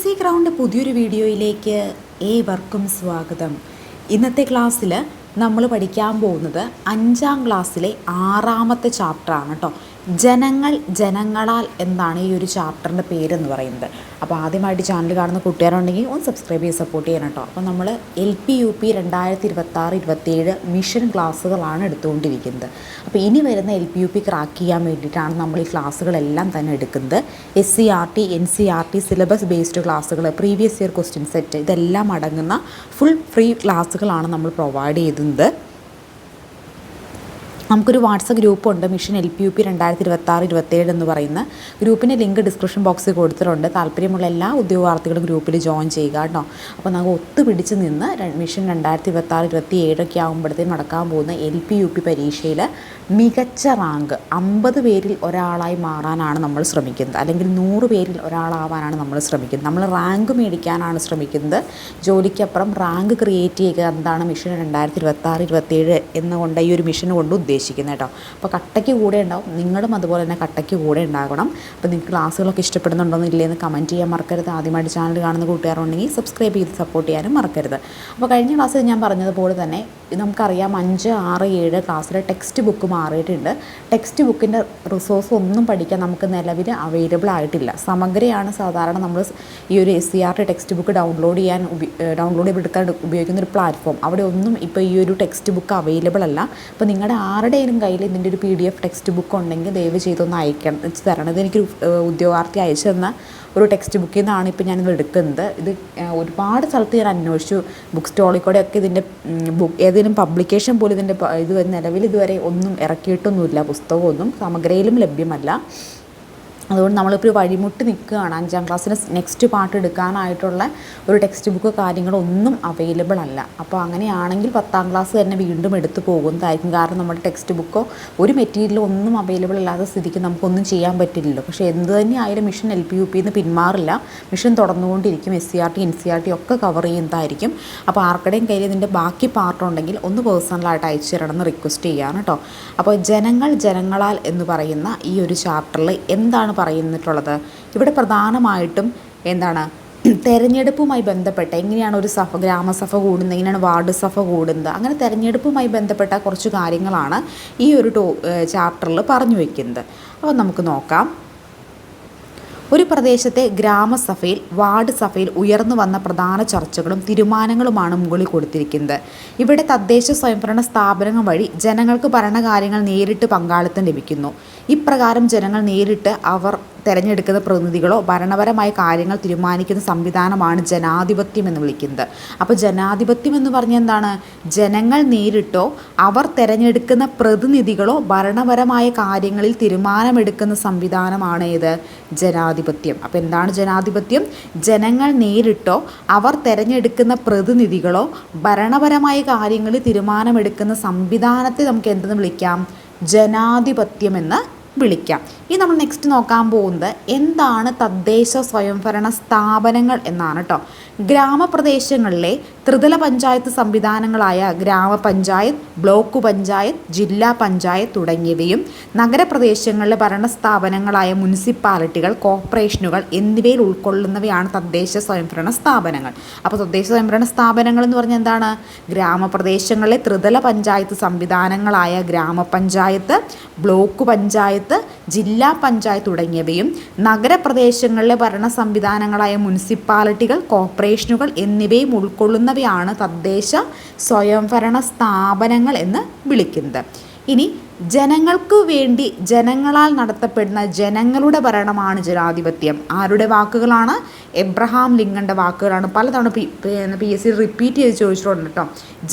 C ground പുതിയൊരു വീഡിയോയിലേക്ക് ഏവർക്കും സ്വാഗതം. ഇന്നത്തെ ക്ലാസ്സിൽ നമ്മൾ പഠിക്കാൻ പോകുന്നത് അഞ്ചാം ക്ലാസ്സിലെ ആറാമത്തെ ചാപ്റ്ററാണ് കേട്ടോ ജനങ്ങൾ ജനങ്ങളാൽ എന്നാണ് ഈ ഒരു ചാപ്റ്ററിന്റെ പേരെന്ന് പറയുന്നത്. അപ്പോൾ ആദ്യമായിട്ട് ചാനൽ കാണുന്ന കൂട്ടുകാരുണ്ടെങ്കിൽ ഒന്ന് സബ്സ്ക്രൈബ് ചെയ്ത് സപ്പോർട്ട് ചെയ്യണം കേട്ടോ. അപ്പോൾ നമ്മൾ എൽ പി യു പി രണ്ടായിരത്തി ഇരുപത്താറ് ഇരുപത്തേഴ് മിഷൻ ക്ലാസ്സുകളാണ് എടുത്തുകൊണ്ടിരിക്കുന്നത്. അപ്പോൾ ഇനി വരുന്ന L P U P crack ചെയ്യാൻ വേണ്ടിയിട്ടാണ് നമ്മൾ ഈ ക്ലാസ്സുകളെല്ലാം തന്നെ എടുക്കുന്നത്. S C R T N C R T syllabus based ക്ലാസ്സുകൾ പ്രീവിയസ് ഇയർ ക്വസ്റ്റ്യൻ സെറ്റ് ഇതെല്ലാം അടങ്ങുന്ന ഫുൾ ഫ്രീ ക്ലാസ്സുകളാണ് നമ്മൾ പ്രൊവൈഡ് ചെയ്യുന്നത് നമുക്കൊരു WhatsApp ഗ്രൂപ്പുണ്ട് mission L P U P രണ്ടായിരത്തി ഇരുപത്തി ആറ് ഇരുപത്തേഴ് എന്ന് പറയുന്ന. ഗ്രൂപ്പിന്റെ ലിങ്ക് ഡിസ്ക്രിപ്ഷൻ ബോക്സിൽ കൊടുത്തിട്ടുണ്ട്. താല്പര്യമുള്ള എല്ലാ ഉദ്യോഗാർത്ഥികളും ഗ്രൂപ്പിൽ ജോയിൻ ചെയ്യുക കേട്ടോ. അപ്പോൾ നമുക്ക് ഒത്തുപിടിച്ച് നിന്ന് മിഷൻ രണ്ടായിരത്തി ഇരുപത്തി ആറ് ഇരുപത്തി ഏഴൊക്കെ ആകുമ്പോഴത്തേക്കും നടക്കാൻ പോകുന്ന എൽ പി യു പി പരീക്ഷയിൽ മികച്ച റാങ്ക് അമ്പത് പേരിൽ ഒരാളായി മാറാനാണ് നമ്മൾ ശ്രമിക്കുന്നത്. അല്ലെങ്കിൽ നൂറ് പേരിൽ ഒരാളാവാനാണ് നമ്മൾ ശ്രമിക്കുന്നത്. നമ്മൾ റാങ്ക് മേടിക്കാനാണ് ശ്രമിക്കുന്നത്. ജോലിക്കപ്പുറം റാങ്ക് ക്രിയേറ്റ് ചെയ്യുക എന്താണ് മിഷൻ രണ്ടായിരത്തി ഇരുപത്താറ് ഇരുപത്തേഴ് എന്നുകൊണ്ട് ഈ ഒരു മിഷൻ കൊണ്ട് ഉദ്ദേശിക്കുന്നത് കേട്ടോ. അപ്പോൾ കട്ടയ്ക്ക് കൂടെ ഉണ്ടാവും. നിങ്ങളും അതുപോലെ തന്നെ കട്ടയ്ക്ക് കൂടെ ഉണ്ടാകണം. അപ്പോൾ നിങ്ങൾക്ക് ക്ലാസ്സുകളൊക്കെ ഇഷ്ടപ്പെടുന്നുണ്ടോ ഇല്ലേന്ന് കമന്റ് ചെയ്യാൻ മറക്കരുത്. ആദ്യമായിട്ട് ചാനൽ കാണുന്ന കൂട്ടുകാരുണ്ടെങ്കിൽ സബ്സ്ക്രൈബ് ചെയ്ത് സപ്പോർട്ട് ചെയ്യാനും മറക്കരുത്. അപ്പോൾ കഴിഞ്ഞ ക്ലാസ്സിൽ ഞാൻ പറഞ്ഞതുപോലെ തന്നെ നമുക്കറിയാം അഞ്ച് ആറ് ഏഴ് ക്ലാസ്സിലെ ടെക്സ്റ്റ് ബുക്ക് മാറിയിട്ടുണ്ട്. ടെക്സ്റ്റ് ബുക്കിന്റെ റിസോഴ്സ് ഒന്നും പഠിക്കാൻ നമുക്ക് നിലവിൽ അവൈലബിൾ ആയിട്ടില്ല. സമഗ്രയാണ് സാധാരണ നമ്മൾ ഈ ഒരു S C R T text book download ചെയ്യാൻ ഡൗൺലോഡ് ചെയ്തെടുക്കാൻ ഉപയോഗിക്കുന്ന ഒരു പ്ലാറ്റ്ഫോം അവിടെ ഒന്നും ഇപ്പോൾ ഈ ഒരു ടെക്സ്റ്റ് ബുക്ക് അവൈലബിൾ അല്ല. അപ്പോൾ നിങ്ങളുടെ ആരുടെയും കയ്യിൽ ഇതിന്റെ ഒരു P D F text book ഉണ്ടെങ്കിൽ ദയവ് ചെയ്തൊന്ന് അയക്കണം. തരണം. ഇതെനിക്ക് ഉദ്യോഗാർത്ഥി അയച്ചു തന്ന ഒരു ടെക്സ്റ്റ് ബുക്കിൽ നിന്നാണ് ഇപ്പോൾ ഞാനിത് എടുക്കുന്നത്. ഇത് ഒരുപാട് സ്ഥലത്ത് ഞാൻ അന്വേഷിച്ചു. ബുക്ക് സ്റ്റോളിൽ കൂടെ ഒക്കെ ഇതിന്റെ ബുക്ക് ഏതെങ്കിലും പബ്ലിക്കേഷൻ പോലും ഇതിന്റെ ഇത് നിലവിൽ ഇതുവരെ ഒന്നും ഇറക്കിയിട്ടൊന്നുമില്ല. പുസ്തകമൊന്നും സമഗ്രയിലും ലഭ്യമല്ല. അതുകൊണ്ട് നമ്മളിപ്പോൾ ഒരു വഴിമുട്ട് നിൽക്കുകയാണ്. അഞ്ചാം ക്ലാസ്സിന് നെക്സ്റ്റ് പാർട്ട് എടുക്കാനായിട്ടുള്ള ഒരു ടെക്സ്റ്റ് ബുക്ക് കാര്യങ്ങളൊന്നും അവൈലബിൾ അല്ല. അപ്പോൾ അങ്ങനെയാണെങ്കിൽ പത്താം ക്ലാസ് തന്നെ വീണ്ടും എടുത്തു പോകുന്നതായിരിക്കും. കാരണം നമ്മുടെ ടെക്സ്റ്റ് ബുക്കോ ഒരു മെറ്റീരിയലോ ഒന്നും അവൈലബിൾ അല്ലാത്ത സ്ഥിതിക്ക് നമുക്കൊന്നും ചെയ്യാൻ പറ്റില്ലല്ലോ. പക്ഷേ എന്ത് തന്നെ ആയാലും മിഷൻ എൽ പി യു പിന്ന് പിന്മാറില്ല. Mission തുടർന്നുകൊണ്ടിരിക്കും. S C R T N C R T ഒക്കെ കവർ ചെയ്യുന്നതായിരിക്കും. അപ്പോൾ ആർക്കടേയും കയ്യിൽ ഇതിന്റെ ബാക്കി പാർട്ടുണ്ടെങ്കിൽ ഒന്ന് പേഴ്സണലായിട്ട് അയച്ചു തരണമെന്ന് റിക്വസ്റ്റ് ചെയ്യാണ് കേട്ടോ. അപ്പോൾ ജനങ്ങൾ ജനങ്ങളാൽ എന്ന് പറയുന്ന ഈ ഒരു ചാപ്റ്ററിൽ എന്താണ് പറയുന്നിട്ടുള്ളത്. ഇവിടെ പ്രധാനമായിട്ടും എന്താണ്? തെരഞ്ഞെടുപ്പുമായി ബന്ധപ്പെട്ട എങ്ങനെയാണ് ഒരു സഭ ഗ്രാമസഭ കൂടുന്നത് എങ്ങനെയാണ് വാർഡ് സഭ കൂടുന്നത് അങ്ങനെ തെരഞ്ഞെടുപ്പുമായി ബന്ധപ്പെട്ട കുറച്ച് കാര്യങ്ങളാണ് ഈ ഒരു ടോ ചാപ്റ്ററിൽ പറഞ്ഞു വയ്ക്കുന്നത് അപ്പോൾ നമുക്ക് നോക്കാം. ഒരു പ്രദേശത്തെ ഗ്രാമസഭയിൽ വാർഡ് സഭയിൽ ഉയർന്നു വന്ന പ്രധാന ചർച്ചകളും തീരുമാനങ്ങളുമാണ് മുകളിൽ കൊടുത്തിരിക്കുന്നത്. ഇവിടെ തദ്ദേശ സ്വയംഭരണ സ്ഥാപനങ്ങൾ വഴി ജനങ്ങൾക്ക് ഭരണകാര്യങ്ങൾ നേരിട്ട് പങ്കാളിത്തം ലഭിക്കുന്നു. ഇപ്രകാരം ജനങ്ങൾ നേരിട്ട് അവർ തിരഞ്ഞെടുക്കുന്ന പ്രതിനിധികളോ ഭരണപരമായ കാര്യങ്ങൾ തീരുമാനിക്കുന്ന സംവിധാനമാണ് ജനാധിപത്യം എന്ന് വിളിക്കുന്നത്. അപ്പോൾ ജനാധിപത്യം എന്ന് പറഞ്ഞാൽ എന്താണ്? ജനങ്ങൾ നേരിട്ടോ അവർ തിരഞ്ഞെടുക്കുന്ന പ്രതിനിധികളോ ഭരണപരമായ കാര്യങ്ങളിൽ തീരുമാനമെടുക്കുന്ന സംവിധാനമാണ് ഏത്? ജനാധിപത്യം. അപ്പോൾ എന്താണ് ജനാധിപത്യം? ജനങ്ങൾ നേരിട്ടോ അവർ തിരഞ്ഞെടുക്കുന്ന പ്രതിനിധികളോ ഭരണപരമായ കാര്യങ്ങളിൽ തീരുമാനമെടുക്കുന്ന സംവിധാനത്തെ നമുക്ക് എന്തെന്ന് വിളിക്കാം? ജനാധിപത്യമെന്ന് വിളിക്കാം. ഇനി നമ്മൾ നെക്സ്റ്റ് നോക്കാൻ പോകുന്നത് എന്താണ് തദ്ദേശ സ്വയംഭരണ സ്ഥാപനങ്ങൾ എന്നാണ് കേട്ടോ ഗ്രാമപ്രദേശങ്ങളിലെ ത്രിതല പഞ്ചായത്ത് സംവിധാനങ്ങളായ ഗ്രാമപഞ്ചായത്ത് ബ്ലോക്ക് പഞ്ചായത്ത് ജില്ലാ പഞ്ചായത്ത് തുടങ്ങിയവയും നഗരപ്രദേശങ്ങളിലെ ഭരണസ്ഥാപനങ്ങളായ മുനിസിപ്പാലിറ്റികൾ കോർപ്പറേഷനുകൾ എന്നിവയിൽ ഉൾക്കൊള്ളുന്നവയാണ് തദ്ദേശ സ്വയംഭരണ സ്ഥാപനങ്ങൾ. അപ്പോൾ തദ്ദേശ സ്വയംഭരണ സ്ഥാപനങ്ങൾ എന്ന് പറഞ്ഞാൽ എന്താണ്? ഗ്രാമപ്രദേശങ്ങളിലെ ത്രിതല പഞ്ചായത്ത് സംവിധാനങ്ങളായ ഗ്രാമപഞ്ചായത്ത് ബ്ലോക്ക് പഞ്ചായത്ത് ജില്ലാ പഞ്ചായത്ത് തുടങ്ങിയവയും നഗരപ്രദേശങ്ങളിലെ ഭരണ സംവിധാനങ്ങളായ മുനിസിപ്പാലിറ്റികൾ കോർപ്പറേഷനുകൾ എന്നിവയും ഉൾക്കൊള്ളുന്നവയാണ് തദ്ദേശ സ്വയംഭരണ സ്ഥാപനങ്ങൾ എന്ന് വിളിക്കുന്നത്. ഇനി ജനങ്ങൾക്ക് വേണ്ടി ജനങ്ങളാൽ നടത്തപ്പെടുന്ന ജനങ്ങളുടെ ഭരണമാണ് ജനാധിപത്യം. ആരുടെ വാക്കുകളാണ്? എബ്രഹാം ലിങ്കന്റെ വാക്കുകളാണ്. പലതവണ P P S C repeat ചെയ്ത് ചോദിച്ചിട്ടുണ്ട് കേട്ടോ.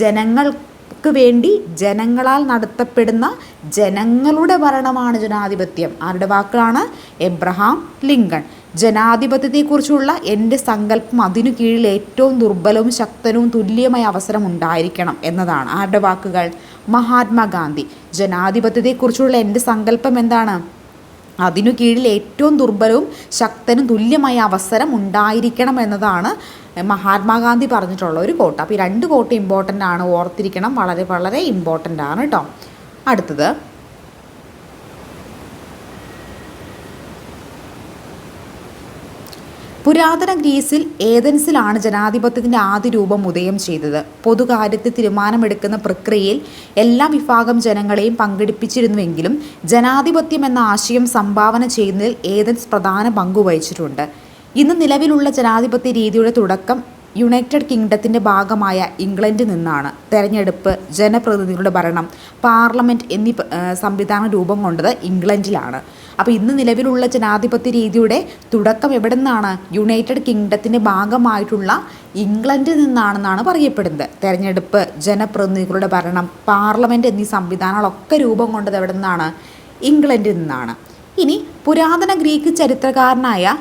ജനങ്ങൾക്ക് വേണ്ടി ജനങ്ങളാൽ നടത്തപ്പെടുന്ന ജനങ്ങളുടെ ഭരണമാണ് ജനാധിപത്യം. ആരുടെ വാക്കുകളാണ്? എബ്രഹാം ലിങ്കൺ ജനാധിപത്യത്തെക്കുറിച്ചുള്ള എന്റെ സങ്കല്പം അതിനു കീഴിൽ ഏറ്റവും ദുർബലവും ശക്തനും തുല്യമായ അവസരം ഉണ്ടായിരിക്കണം എന്നതാണ് ആരുടെ വാക്കുകൾ? മഹാത്മാഗാന്ധി. ജനാധിപത്യത്തെക്കുറിച്ചുള്ള എന്റെ സങ്കല്പം എന്താണ്? അതിനു കീഴിൽ ഏറ്റവും ദുർബലവും ശക്തനും തുല്യമായ അവസരം ഉണ്ടായിരിക്കണം എന്നതാണ് മഹാത്മാഗാന്ധി പറഞ്ഞിട്ടുള്ള ഒരു കോട്ട് അപ്പോൾ ഈ രണ്ട് കോട്ട് ഇമ്പോർട്ടന്റ് ആണ്. ഓർത്തിരിക്കണം. വളരെ വളരെ ഇമ്പോർട്ടന്റ് ആണ് കേട്ടോ അടുത്തത്. പുരാതന ഗ്രീസിൽ ഏതൻസിലാണ് ജനാധിപത്യത്തിന്റെ ആദ്യ രൂപം ഉദയം ചെയ്തത്. പൊതുകാര്യത്തിൽ തീരുമാനമെടുക്കുന്ന പ്രക്രിയയിൽ എല്ലാ വിഭാഗം ജനങ്ങളെയും പങ്കെടുപ്പിച്ചിരുന്നുവെങ്കിലും ജനാധിപത്യം എന്ന ആശയം സംഭാവന ചെയ്യുന്നതിൽ ഏതൻസ് പ്രധാന പങ്ക് വഹിച്ചിട്ടുണ്ട്. ഇന്ന് നിലവിലുള്ള ജനാധിപത്യ രീതിയുടെ തുടക്കം യുണൈറ്റഡ് കിങ്ഡത്തിന്റെ ഭാഗമായ ഇംഗ്ലണ്ടിൽ നിന്നാണ് തെരഞ്ഞെടുപ്പ് ജനപ്രതിനിധികളുടെ ഭരണം പാർലമെന്റ് എന്നീ സംവിധാന രൂപം കൊണ്ടത് ഇംഗ്ലണ്ടിലാണ്. അപ്പോൾ ഇന്ന് നിലവിലുള്ള ജനാധിപത്യ രീതിയുടെ തുടക്കം എവിടെ നിന്നാണ് യുണൈറ്റഡ് കിങ്ഡത്തിന്റെ ഭാഗമായിട്ടുള്ള ഇംഗ്ലണ്ടിൽ നിന്നാണെന്നാണ് പറയപ്പെടുന്നത്. തെരഞ്ഞെടുപ്പ് ജനപ്രതിനിധികളുടെ ഭരണം പാർലമെന്റ് എന്നീ സംവിധാനങ്ങളൊക്കെ രൂപം കൊണ്ടത് എവിടെ നിന്നാണ് ഇംഗ്ലണ്ടിൽ നിന്നാണ്. ഇനി പുരാതന ഗ്രീക്ക് ചരിത്രകാരനായ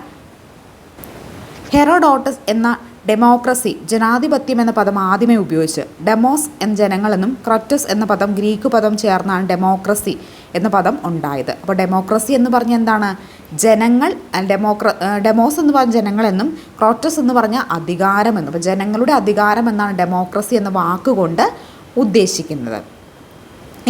ഹെറോഡോട്ടസ് എന്ന ഡെമോക്രസി ജനാധിപത്യം എന്ന പദം ആദ്യമേ ഉപയോഗിച്ച് ഡെമോസ് എന്ന ജനങ്ങളെന്നും ക്രറ്റസ് എന്ന പദം ഗ്രീക്ക് പദം ചേർന്നാണ് ഡെമോക്രസി എന്ന പദം ഉണ്ടായത്. അപ്പോൾ ഡെമോക്രസി എന്ന് പറഞ്ഞ എന്താണ്? ജനങ്ങൾ ഡെമോക്ര ഡെമോസ് എന്ന് പറഞ്ഞ ജനങ്ങളെന്നും ക്രോറ്റസ് എന്ന് പറഞ്ഞ അധികാരമെന്നും അപ്പോൾ ജനങ്ങളുടെ അധികാരം എന്നാണ് ഡെമോക്രസി എന്ന വാക്കുകൊണ്ട് ഉദ്ദേശിക്കുന്നത്.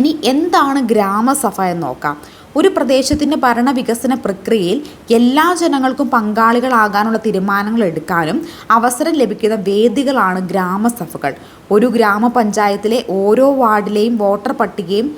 ഇനി എന്താണ് ഗ്രാമസഭ എന്ന് നോക്കാം. ഒരു പ്രദേശത്തിന്റെ ഭരണവികസന പ്രക്രിയയിൽ എല്ലാ ജനങ്ങൾക്കും പങ്കാളികളാകാനുള്ള തീരുമാനങ്ങൾ എടുക്കാനും അവസരം ലഭിക്കുന്ന വേദികളാണ് ഗ്രാമസഭകൾ. ഒരു ഗ്രാമപഞ്ചായത്തിലെ ഓരോ വാർഡിലെയും വോട്ടർ പട്ടികയും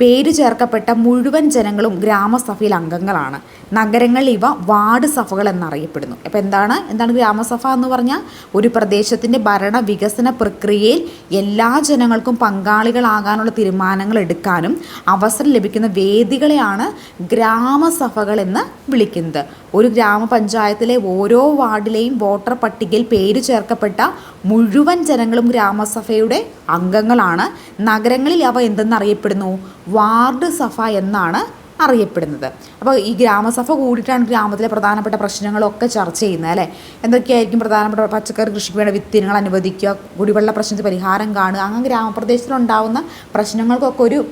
പേര് ചേർക്കപ്പെട്ട മുഴുവൻ ജനങ്ങളും ഗ്രാമസഭയിൽ അംഗങ്ങളാണ്. നഗരങ്ങളിൽ ഇവ വാർഡ് സഭകൾ എന്നറിയപ്പെടുന്നു. അപ്പോൾ എന്താണ്? എന്താണ് ഗ്രാമസഭ എന്ന് പറഞ്ഞാൽ ഒരു പ്രദേശത്തിന്റെ ഭരണ വികസന പ്രക്രിയയിൽ എല്ലാ ജനങ്ങൾക്കും പങ്കാളികളാകാനുള്ള തീരുമാനങ്ങൾ എടുക്കാനും അവസരം ലഭിക്കുന്ന വേദികളെയാണ് ഗ്രാമസഭകൾ എന്ന് വിളിക്കുന്നത്. ഒരു ഗ്രാമപഞ്ചായത്തിലെ ഓരോ വാർഡിലെയും വോട്ടർ പട്ടികയിൽ പേര് ചേർക്കപ്പെട്ട മുഴുവൻ ജനങ്ങളും ഗ്രാമസഭയുടെ അംഗങ്ങളാണ്. നഗരങ്ങളിൽ അവ എന്തെന്നറിയപ്പെടുന്നു? വാർഡ് സഭ എന്നാണ് അറിയപ്പെടുന്നത്. അപ്പോൾ ഈ ഗ്രാമസഭ കൂടിയിട്ടാണ് ഗ്രാമത്തിലെ പ്രധാനപ്പെട്ട പ്രശ്നങ്ങളൊക്കെ ചർച്ച ചെയ്യുന്നത് അല്ലേ? എന്തൊക്കെയായിരിക്കും പ്രധാനപ്പെട്ട പച്ചക്കറി കൃഷിക്ക് വേണ്ട വിത്തിനങ്ങൾ അനുവദിക്കുക കുടിവെള്ള പ്രശ്നത്തിന് പരിഹാരം കാണുക അങ്ങനെ ഗ്രാമപ്രദേശത്തിലുണ്ടാവുന്ന പ്രശ്നങ്ങൾക്കൊക്കെ ഒരു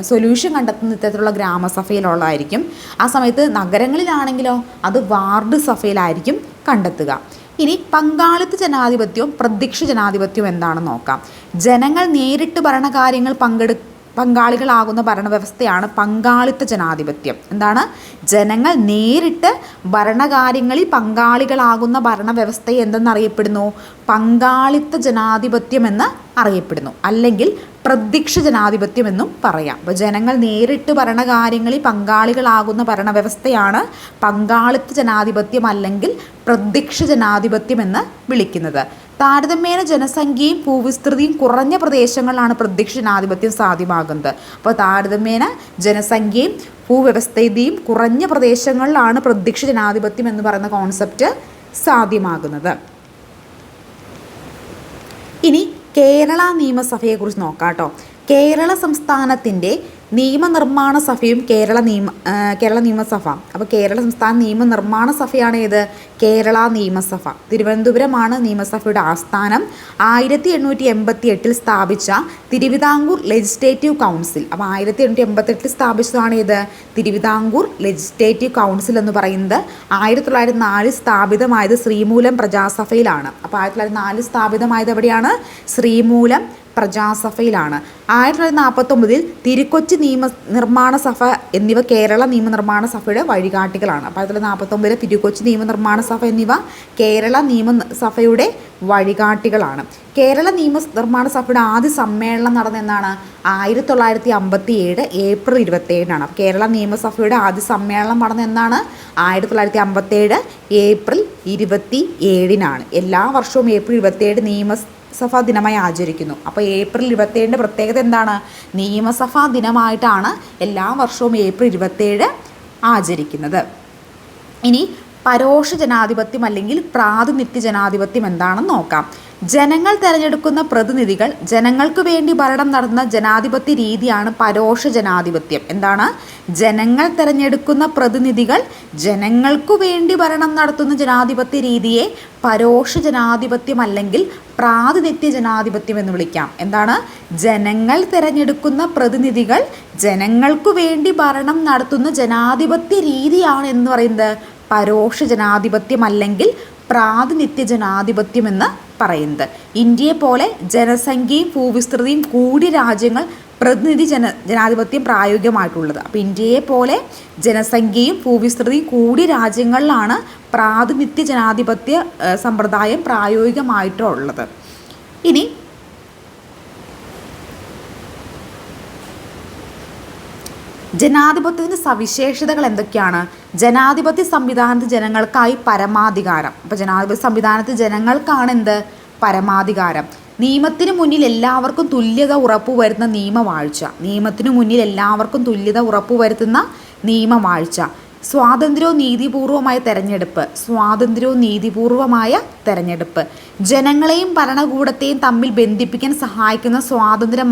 സൊല്യൂഷൻ കണ്ടെത്തുന്ന ഇത്തരത്തിലുള്ള ഗ്രാമസഭയിലുള്ളതായിരിക്കും. ആ സമയത്ത് നഗരങ്ങളിലാണെങ്കിലോ അത് വാർഡ് സഭയിലായിരിക്കും കണ്ടെത്തുക. ഇനി പങ്കാളിത്ത ജനാധിപത്യവും പ്രത്യക്ഷ ജനാധിപത്യവും എന്താണെന്ന് നോക്കാം. ജനങ്ങൾ നേരിട്ട് ഭരണകാര്യങ്ങൾ പങ്കെടു പങ്കാളികളാകുന്ന ഭരണവ്യവസ്ഥയാണ് പങ്കാളിത്ത ജനാധിപത്യം. എന്താണ്? ജനങ്ങൾ നേരിട്ട് ഭരണകാര്യങ്ങളിൽ പങ്കാളികളാകുന്ന ഭരണവ്യവസ്ഥയെ എന്തെന്നറിയപ്പെടുന്നു? പങ്കാളിത്ത ജനാധിപത്യം എന്ന് അറിയപ്പെടുന്നു. അല്ലെങ്കിൽ പ്രത്യക്ഷ ജനാധിപത്യം എന്നും പറയാം. അപ്പോൾ ജനങ്ങൾ നേരിട്ട് ഭരണകാര്യങ്ങളിൽ പങ്കാളികളാകുന്ന ഭരണവ്യവസ്ഥയാണ് പങ്കാളിത്ത ജനാധിപത്യം അല്ലെങ്കിൽ പ്രത്യക്ഷ ജനാധിപത്യം എന്ന് വിളിക്കുന്നത്. താരതമ്യേന ജനസംഖ്യയും ഭൂവിസ്തൃതിയും കുറഞ്ഞ പ്രദേശങ്ങളിലാണ് പ്രത്യക്ഷ ജനാധിപത്യം സാധ്യമാകുന്നത്. അപ്പോൾ താരതമ്യേന ജനസംഖ്യയും ഭൂവ്യവസ്ഥയും കുറഞ്ഞ പ്രദേശങ്ങളിലാണ് പ്രത്യക്ഷ ജനാധിപത്യം എന്ന് പറയുന്ന കോൺസെപ്റ്റ് സാധ്യമാകുന്നത് ഇനി കേരള നിയമസഭയെക്കുറിച്ച് നോക്കാം കേട്ടോ. കേരള സംസ്ഥാനത്തിന്റെ നിയമനിർമ്മാണ സഭയും കേരള നിയമ കേരള നിയമസഭ. അപ്പോൾ കേരള സംസ്ഥാന നിയമനിർമ്മാണ സഭയാണ് ഏത്? കേരള നിയമസഭ. തിരുവനന്തപുരമാണ് നിയമസഭയുടെ ആസ്ഥാനം. ആയിരത്തി എണ്ണൂറ്റി എൺപത്തി എട്ടിൽ സ്ഥാപിച്ച തിരുവിതാംകൂർ ലെജിസ്ലേറ്റീവ് കൗൺസിൽ അപ്പോൾ ആയിരത്തി എണ്ണൂറ്റി സ്ഥാപിച്ചതാണ് ഏത്? തിരുവിതാംകൂർ ലെജിസ്ലേറ്റീവ് കൗൺസിൽ എന്ന് പറയുന്നത്. ആയിരത്തി തൊള്ളായിരത്തി നാലിൽ സ്ഥാപിതമായത് ശ്രീമൂലം പ്രജാസഭയിലാണ്. അപ്പോൾ ആയിരത്തി തൊള്ളായിരത്തി നാലിൽ സ്ഥാപിതമായത് എവിടെയാണ്? ശ്രീമൂലം പ്രജാസഭയിലാണ്. ആയിരത്തി തൊള്ളായിരത്തി നാൽപ്പത്തൊമ്പതിൽ തിരുക്കൊച്ചി നിയമ നിർമ്മാണ സഭ എന്നിവ കേരള നിയമനിർമ്മാണ സഭയുടെ വഴികാട്ടികളാണ്. അപ്പോൾ ആയിരത്തി തൊള്ളായിരത്തി നാൽപ്പത്തൊമ്പതിലെ തിരുക്കൊച്ചി നിയമനിർമ്മാണ സഭ എന്നിവ കേരള നിയമ സഭയുടെ വഴികാട്ടികളാണ്. കേരള നിയമ നിർമ്മാണ സഭയുടെ ആദ്യ സമ്മേളനം നടന്ന എന്നാണ്? ആയിരത്തി തൊള്ളായിരത്തി അമ്പത്തി ഏഴ് ഏപ്രിൽ ഇരുപത്തേഴിനാണ് കേരള നിയമസഭയുടെ ആദ്യ സമ്മേളനം നടന്ന എന്നാണ്? ആയിരത്തി തൊള്ളായിരത്തി അമ്പത്തേഴ് ഏപ്രിൽ ഇരുപത്തി ഏഴിനാണ് എല്ലാ വർഷവും ഏപ്രിൽ ഇരുപത്തേഴ് നിയമ സഭാ ദിനമായി ആചരിക്കുന്നു. അപ്പോൾ ഏപ്രിൽ ഇരുപത്തേഴിന്റെ പ്രത്യേകത എന്താണ്? നിയമസഭാ ദിനമായിട്ടാണ് എല്ലാ വർഷവും ഏപ്രിൽ ഇരുപത്തേഴ് ആചരിക്കുന്നത്. ഇനി പരോക്ഷ ജനാധിപത്യം അല്ലെങ്കിൽ പ്രാതിനിധ്യ ജനാധിപത്യം എന്താണെന്ന് നോക്കാം. ജനങ്ങൾ തിരഞ്ഞെടുക്കുന്ന പ്രതിനിധികൾ ജനങ്ങൾക്ക് വേണ്ടി ഭരണം നടത്തുന്ന ജനാധിപത്യ രീതിയാണ് പരോക്ഷ ജനാധിപത്യം. എന്താണ്? ജനങ്ങൾ തിരഞ്ഞെടുക്കുന്ന പ്രതിനിധികൾ ജനങ്ങൾക്കു വേണ്ടി ഭരണം നടത്തുന്ന ജനാധിപത്യ രീതിയെ പരോക്ഷ ജനാധിപത്യം അല്ലെങ്കിൽ പ്രാതിനിധ്യ ജനാധിപത്യം എന്ന് വിളിക്കാം. എന്താണ്? ജനങ്ങൾ തിരഞ്ഞെടുക്കുന്ന പ്രതിനിധികൾ ജനങ്ങൾക്കു വേണ്ടി ഭരണം നടത്തുന്ന ജനാധിപത്യ രീതിയാണ് എന്ന് പറയുന്നത്. പരോക്ഷ ജനാധിപത്യം അല്ലെങ്കിൽ പ്രാതിനിധ്യ ജനാധിപത്യം എന്ന് പറയുന്നത്. ഇന്ത്യയെ പോലെ ജനസംഖ്യയും ഭൂവിസ്തൃതിയും കൂടിയ രാജ്യങ്ങൾ പ്രതിനിധി ജന ജനാധിപത്യം പ്രായോഗികമായിട്ടുള്ളത്. അപ്പോൾ ഇന്ത്യയെ പോലെ ജനസംഖ്യയും ഭൂവിസ്തൃതിയും കൂടിയ രാജ്യങ്ങളിലാണ് പ്രാതിനിധ്യ ജനാധിപത്യ സമ്പ്രദായം പ്രായോഗികമായിട്ടുള്ളത്. ഇനി ജനാധിപത്യത്തിന്റെ സവിശേഷതകൾ എന്തൊക്കെയാണ്? ജനാധിപത്യ സംവിധാനത്തിൽ ജനങ്ങൾക്കായി പരമാധികാരം. അപ്പോൾ ജനാധിപത്യ സംവിധാനത്തിൽ ജനങ്ങൾക്കാണ് എന്ത്? പരമാധികാരം. നിയമത്തിന് മുന്നിൽ എല്ലാവർക്കും തുല്യത ഉറപ്പുവരുത്തുന്ന നിയമവാഴ്ച. നിയമത്തിന് മുന്നിൽ എല്ലാവർക്കും തുല്യത ഉറപ്പുവരുത്തുന്ന നിയമവാഴ്ച. സ്വാതന്ത്ര്യവും നീതിപൂർവമായ തെരഞ്ഞെടുപ്പ്. സ്വാതന്ത്ര്യവും നീതിപൂർവമായ തെരഞ്ഞെടുപ്പ്. ജനങ്ങളെയും ഭരണകൂടത്തെയും തമ്മിൽ ബന്ധിപ്പിക്കാൻ സഹായിക്കുന്ന സ്വാതന്ത്ര്യ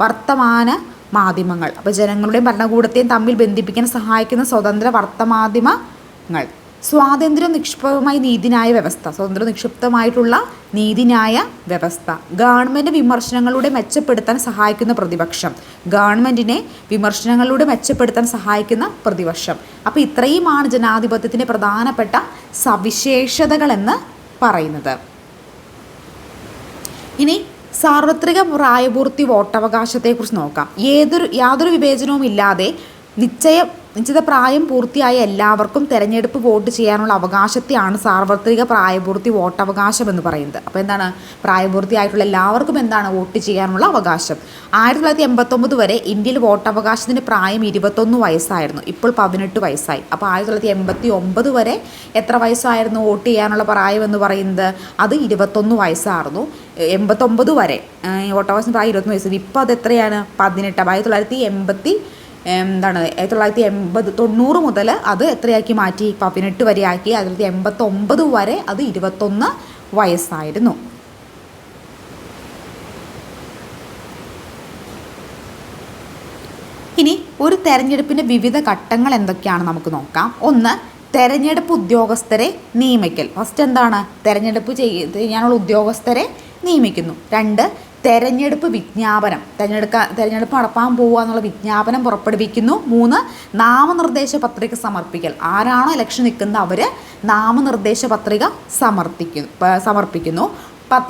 വർത്തമാന മാധ്യമങ്ങൾ. അപ്പോൾ ജനങ്ങളുടെയും ഭരണകൂടത്തെയും തമ്മിൽ ബന്ധിപ്പിക്കാൻ സഹായിക്കുന്ന സ്വതന്ത്ര വർത്തമാധ്യമങ്ങൾ. സ്വാതന്ത്ര്യ നിക്ഷിപ്തമായ നീതിന്യായ വ്യവസ്ഥ. സ്വതന്ത്ര നിക്ഷിപ്തമായിട്ടുള്ള നീതിന്യായ വ്യവസ്ഥ. ഗവൺമെന്റ് വിമർശനങ്ങളുടെ മെച്ചപ്പെടുത്താൻ സഹായിക്കുന്ന പ്രതിപക്ഷം. ഗവൺമെന്റിനെ വിമർശനങ്ങളിലൂടെ മെച്ചപ്പെടുത്താൻ സഹായിക്കുന്ന പ്രതിപക്ഷം. അപ്പോൾ ഇത്രയുമാണ് ജനാധിപത്യത്തിന്റെ പ്രധാനപ്പെട്ട സവിശേഷതകളെന്ന് പറയുന്നത്. ഇനി സാർവത്രിക പ്രായപൂർത്തി വോട്ടവകാശത്തെക്കുറിച്ച് നോക്കാം. ഏതൊരു യാതൊരു വിവേചനവും ഇല്ലാതെ നിശ്ചയ നിശ്ചിത പ്രായം പൂർത്തിയായ എല്ലാവർക്കും തെരഞ്ഞെടുപ്പ് വോട്ട് ചെയ്യാനുള്ള അവകാശത്തെയാണ് സാർവത്രിക പ്രായപൂർത്തി വോട്ടവകാശം എന്ന് പറയുന്നത്. അപ്പോൾ എന്താണ്? പ്രായപൂർത്തിയായിട്ടുള്ള എല്ലാവർക്കും എന്താണ് വോട്ട് ചെയ്യാനുള്ള അവകാശം? ആയിരത്തി തൊള്ളായിരത്തി എൺപത്തൊമ്പത് വരെ ഇന്ത്യയിൽ വോട്ടവകാശത്തിന് പ്രായം ഇരുപത്തൊന്ന് വയസ്സായിരുന്നു. ഇപ്പോൾ പതിനെട്ട് വയസ്സായി. അപ്പോൾ ആയിരത്തി തൊള്ളായിരത്തി എൺപത്തി ഒമ്പത് വരെ എത്ര വയസ്സായിരുന്നു വോട്ട് ചെയ്യാനുള്ള പ്രായം എന്ന് പറയുന്നത്? അത് ഇരുപത്തൊന്ന് വയസ്സായിരുന്നു. എൺപത്തൊമ്പത് വരെ. വോട്ടവകാശം പ്രായം ഇരുപത്തൊന്ന് വയസ്സ്. ഇപ്പോൾ അത് എത്രയാണ് പതിനെട്ട്. ആയിരത്തി തൊള്ളായിരത്തി എൺപത്തി എന്താണ് തൊള്ളായിരത്തി എൺപത് തൊണ്ണൂറ് മുതൽ അത് എത്രയാക്കി മാറ്റി? പതിനെട്ട് ആക്കി തൊള്ളായിരത്തി എൺപത്തൊമ്പത് വരെ അത് ഇരുപത്തൊന്ന് വയസ്സായിരുന്നു. ഇനി ഒരു തെരഞ്ഞെടുപ്പിന്റെ വിവിധ ഘട്ടങ്ങൾ എന്തൊക്കെയാണ് നമുക്ക് നോക്കാം. ഒന്ന് തെരഞ്ഞെടുപ്പ് ഉദ്യോഗസ്ഥരെ നിയമിക്കൽ. ഫസ്റ്റ് എന്താണ്? തെരഞ്ഞെടുപ്പ് ചെയ്യ ചെയ്യാനുള്ള ഉദ്യോഗസ്ഥരെ നിയമിക്കുന്നു. രണ്ട് തെരഞ്ഞെടുപ്പ് വിജ്ഞാപനം. തെരഞ്ഞെടുക്ക തെരഞ്ഞെടുപ്പ് നടത്താൻ പോവുക എന്നുള്ള വിജ്ഞാപനം പുറപ്പെടുവിക്കുന്നു. മൂന്ന് നാമനിർദ്ദേശ പത്രിക സമർപ്പിക്കൽ. ആരാണോ ഇലക്ഷൻ നിൽക്കുന്നത് അവർ നാമനിർദ്ദേശ പത്രിക സമർപ്പിക്കുന്നു. സമർപ്പിക്കുന്നു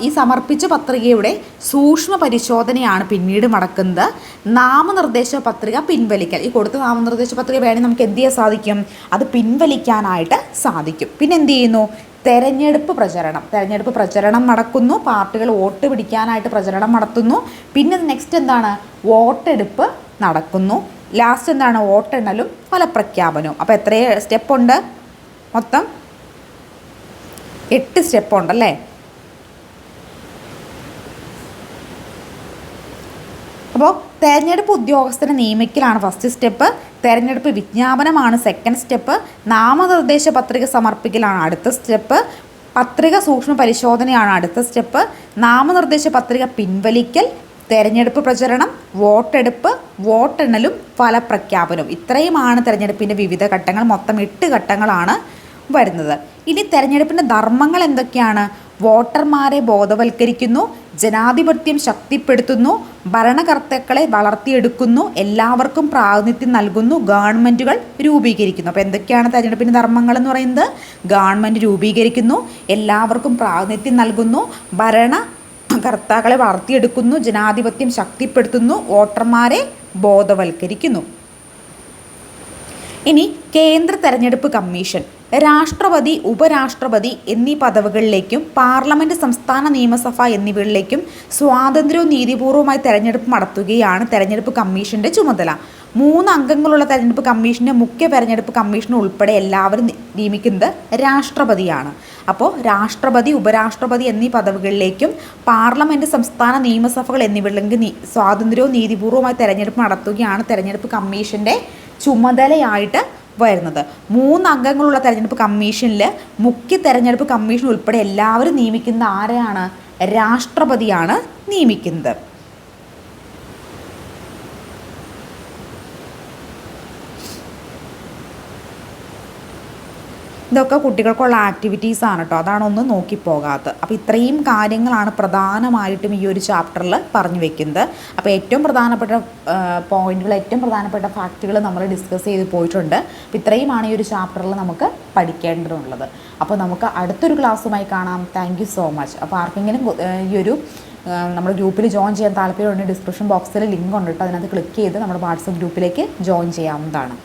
ഈ സമർപ്പിച്ച പത്രികയുടെ സൂക്ഷ്മ പരിശോധനയാണ് പിന്നീട് നടക്കുന്നത്. നാമനിർദ്ദേശ പത്രിക പിൻവലിക്കൽ. ഈ കൊടുത്ത നാമനിർദ്ദേശ പത്രിക വേണമെങ്കിൽ നമുക്ക് എന്ത് ചെയ്യാൻ സാധിക്കും? അത് പിൻവലിക്കാനായിട്ട് സാധിക്കും. പിന്നെ എന്ത് ചെയ്യുന്നു? തെരഞ്ഞെടുപ്പ് പ്രചരണം. തെരഞ്ഞെടുപ്പ് പ്രചരണം നടക്കുന്നു. പാർട്ടികൾ വോട്ട് പിടിക്കാനായിട്ട് പ്രചരണം നടത്തുന്നു. പിന്നെ നെക്സ്റ്റ് എന്താണ്? വോട്ടെടുപ്പ് നടക്കുന്നു. ലാസ്റ്റ് എന്താണ്? വോട്ടെണ്ണലും ഫലപ്രഖ്യാപനവും അപ്പോൾ എത്ര സ്റ്റെപ്പുണ്ട് മൊത്തം എട്ട് സ്റ്റെപ്പ് ഉണ്ടല്ലേ അപ്പോൾ തെരഞ്ഞെടുപ്പ് ഉദ്യോഗസ്ഥനെ നിയമിക്കലാണ് ഫസ്റ്റ് സ്റ്റെപ്പ്. തെരഞ്ഞെടുപ്പ് വിജ്ഞാപനമാണ് സെക്കൻഡ് സ്റ്റെപ്പ് നാമനിർദ്ദേശ പത്രിക സമർപ്പിക്കലാണ് അടുത്ത സ്റ്റെപ്പ് പത്രിക സൂക്ഷ്മ പരിശോധനയാണ് അടുത്ത സ്റ്റെപ്പ് നാമനിർദ്ദേശ പത്രിക പിൻവലിക്കൽ തെരഞ്ഞെടുപ്പ് പ്രചരണം വോട്ടെടുപ്പ് വോട്ടെണ്ണലും ഫലപ്രഖ്യാപനവും. ഇത്രയുമാണ് തെരഞ്ഞെടുപ്പിന്റെ വിവിധ ഘട്ടങ്ങൾ. മൊത്തം എട്ട് ഘട്ടങ്ങളാണ് വരുന്നത്. ഇനി തെരഞ്ഞെടുപ്പിന്റെ ധർമ്മങ്ങൾ എന്തൊക്കെയാണ്? വോട്ടർമാരെ ബോധവൽക്കരിക്കുന്നു ജനാധിപത്യം ശക്തിപ്പെടുത്തുന്നു ഭരണകർത്താക്കളെ വളർത്തിയെടുക്കുന്നു എല്ലാവർക്കും പ്രാതിനിധ്യം നൽകുന്നു ഗവൺമെന്റുകൾ രൂപീകരിക്കുന്നു. അപ്പോൾ എന്തൊക്കെയാണ് തെരഞ്ഞെടുപ്പിന്റെ ധർമ്മങ്ങൾ എന്ന് പറയുന്നത്? ഗവൺമെന്റ് രൂപീകരിക്കുന്നു എല്ലാവർക്കും പ്രാതിനിധ്യം നൽകുന്നു ഭരണ കർത്താക്കളെ വളർത്തിയെടുക്കുന്നു ജനാധിപത്യം ശക്തിപ്പെടുത്തുന്നു വോട്ടർമാരെ ബോധവൽക്കരിക്കുന്നു. ഇനി കേന്ദ്ര തെരഞ്ഞെടുപ്പ് കമ്മീഷൻ രാഷ്ട്രപതി ഉപരാഷ്ട്രപതി എന്നീ പദവികളിലേക്കും പാർലമെന്റ് സംസ്ഥാന നിയമസഭ എന്നിവയിലേക്കും സ്വാതന്ത്ര്യവും നീതിപൂർവമായി തെരഞ്ഞെടുപ്പ് നടത്തുകയാണ് തെരഞ്ഞെടുപ്പ് കമ്മീഷന്റെ ചുമതല. മൂന്ന് അംഗങ്ങളുള്ള തെരഞ്ഞെടുപ്പ് കമ്മീഷന്റെ മുഖ്യ തെരഞ്ഞെടുപ്പ് കമ്മീഷൻ ഉൾപ്പെടെ എല്ലാവരും നിയമിക്കുന്നത് രാഷ്ട്രപതിയാണ്. അപ്പോൾ രാഷ്ട്രപതി ഉപരാഷ്ട്രപതി എന്നീ പദവികളിലേക്കും പാർലമെന്റ് സംസ്ഥാന നിയമസഭകൾ എന്നിവയിലേക്ക് സ്വാതന്ത്ര്യവും നീതിപൂർവമായി തെരഞ്ഞെടുപ്പ് നടത്തുകയാണ് തെരഞ്ഞെടുപ്പ് കമ്മീഷന്റെ ചുമതലയായിട്ട് വരുന്നത്. മൂന്ന് അംഗങ്ങളുള്ള തെരഞ്ഞെടുപ്പ് കമ്മീഷനിൽ മുഖ്യ തെരഞ്ഞെടുപ്പ് കമ്മീഷൻ ഉൾപ്പെടെ എല്ലാവരും നിയമിക്കുന്ന ആരെയാണ്? രാഷ്ട്രപതിയാണ് നിയമിക്കുന്നത്. ഇതൊക്കെ കുട്ടികൾക്കുള്ള ആക്ടിവിറ്റീസ് ആണ് കേട്ടോ അതാണ് ഒന്നും നോക്കിപ്പോകാത്തത്. അപ്പോൾ ഇത്രയും കാര്യങ്ങളാണ് പ്രധാനമായിട്ടും ഈ ഒരു ചാപ്റ്ററിൽ പറഞ്ഞു വെക്കുന്നത്. അപ്പോൾ ഏറ്റവും പ്രധാനപ്പെട്ട പോയിന്റുകൾ ഏറ്റവും പ്രധാനപ്പെട്ട ഫാക്റ്റുകൾ നമ്മൾ ഡിസ്കസ് ചെയ്ത് പോയിട്ടുണ്ട്. അപ്പോൾ ഇത്രയുമാണ് ഈ ഒരു ചാപ്റ്ററിൽ നമുക്ക് പഠിക്കേണ്ടതുള്ളത്. അപ്പോൾ നമുക്ക് അടുത്തൊരു ക്ലാസ്സുമായി കാണാം. താങ്ക് സോ മച്ച് അപ്പോൾ ആർക്കെങ്കിലും ഈ ഒരു നമ്മുടെ ഗ്രൂപ്പിൽ ജോയിൻ ചെയ്യാൻ താല്പര്യമുണ്ടെങ്കിൽ ഡിസ്ക്രിപ്ഷൻ ബോക്സിൽ ലിങ്ക് ഉണ്ട് കേട്ടോ അതിനകത്ത് ക്ലിക്ക് ചെയ്ത് നമ്മുടെ വാട്സപ്പ് ഗ്രൂപ്പിലേക്ക് ജോയിൻ ചെയ്യാവുന്നതാണ്.